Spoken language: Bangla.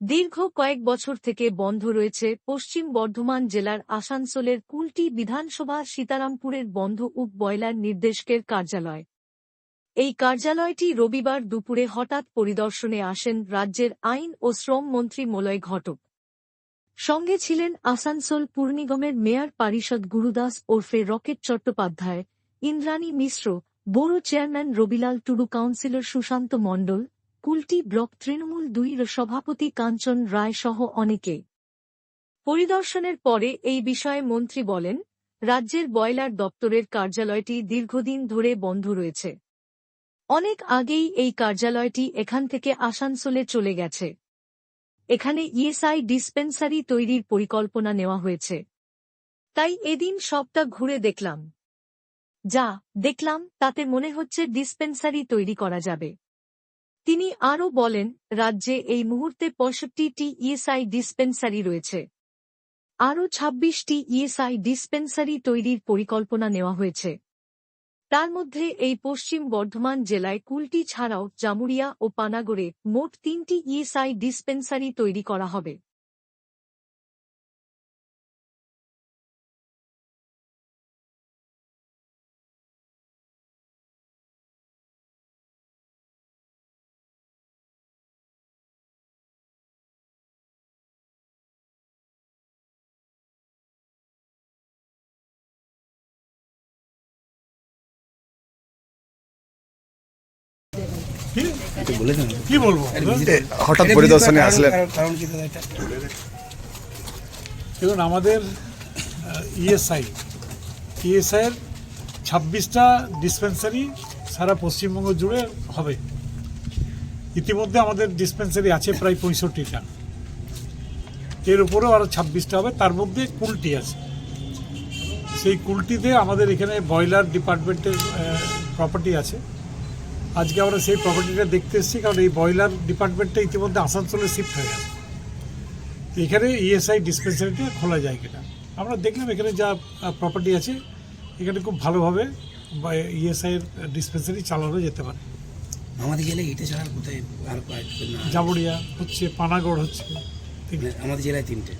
দীর্ঘ কয়েক বছর থেকে বন্ধ রয়েছে পশ্চিম বর্ধমান জেলার আসানসোলের কুলটি বিধানসভা সীতারামপুরের বন্ধ উপ বয়লার নির্দেশকের কার্যালয়। এই কার্যালয়টি রবিবার দুপুরে হঠাৎ পরিদর্শনে আসেন রাজ্যের আইন ও শ্রম মন্ত্রী মলয় ঘটক। সঙ্গে ছিলেন আসানসোল পুর নিগমের মেয়র পারিষদ গুরুদাস ওরফে রকেট চট্টোপাধ্যায়, ইন্দ্রাণী মিশ্র বড় chairman Rabilal Tudu councillor Sushanta Mondal Kulti block Trinamool দুইর সভাপতি কাঞ্চন রায় সহ অনেকে। পরিদর্শনের পরে এই বিষয়ে মন্ত্রী বলেন, রাজ্যের বয়লার দপ্তরের কার্যালয়টি দীর্ঘদিন ধরে বন্ধ রয়েছে। অনেক আগেই এই কার্যালয়টি এখান থেকে আসানসোলে চলে গেছে। এখানে ইএসআই ডিসপেন্সারি তৈরির পরিকল্পনা নেওয়া হয়েছে। তাই এদিন সবটা ঘুরে দেখলাম। যা দেখলাম তাতে মনে হচ্ছে ডিসপেন্সারি তৈরি করা যাবে। তিনি আরও বলেন, রাজ্যে এই মুহূর্তে পঁয়ষট্টিটি ইএসআই ডিসপেন্সারি রয়েছে। আরও ছাব্বিশটি ইএসআই ডিসপেন্সারি তৈরির পরিকল্পনা নেওয়া হয়েছে। তার মধ্যে এই পশ্চিম বর্ধমান জেলায় কুলটি ছাড়াও জামুরিয়া ও পানাগড়ে মোট তিনটি ইএসআই ডিসপেন্সারি তৈরি করা হবে। কি? বলব? হঠাৎ পরিদর্শনে আসলেন। কারণ কি দাদা এটা দেখুন আমাদের ইএসআই ইএসআইয়ের ছাব্বিশটা ডিসপেন্সারি সারা পশ্চিমবঙ্গ জুড়ে হবে। ইতিমধ্যে আমাদের ডিসপেন্সারি আছে প্রায় পঁয়ষট্টিটা। এর উপরেও আরও ছাব্বিশটা হবে তার মধ্যে কুলটি আছে। সেই কুলটিতে আমাদের এখানে বয়লার ডিপার্টমেন্টের প্রপার্টি আছে। আজকে আমরা সেই প্রপার্টিটা দেখতে এসেছি কারণ এই বয়লার ডিপার্টমেন্টটা ইতিমধ্যে আসানসোলে শিফট হয়ে গেছে। এখানে ইএসআই ডিসপেন্সারিটা খোলা যায় কিনা। আমরা দেখলাম এখানে যা প্রপার্টি আছে এখানে খুব ভালোভাবে ইএসআই এর ডিসপেন্সারি চালানো যেতে পারে। আমাদের জেলায় এটা ছাড়া কোথায় আর জামুড়িয়া হচ্ছে পানাগড় হচ্ছে। আমাদের জেলায় তিনটে।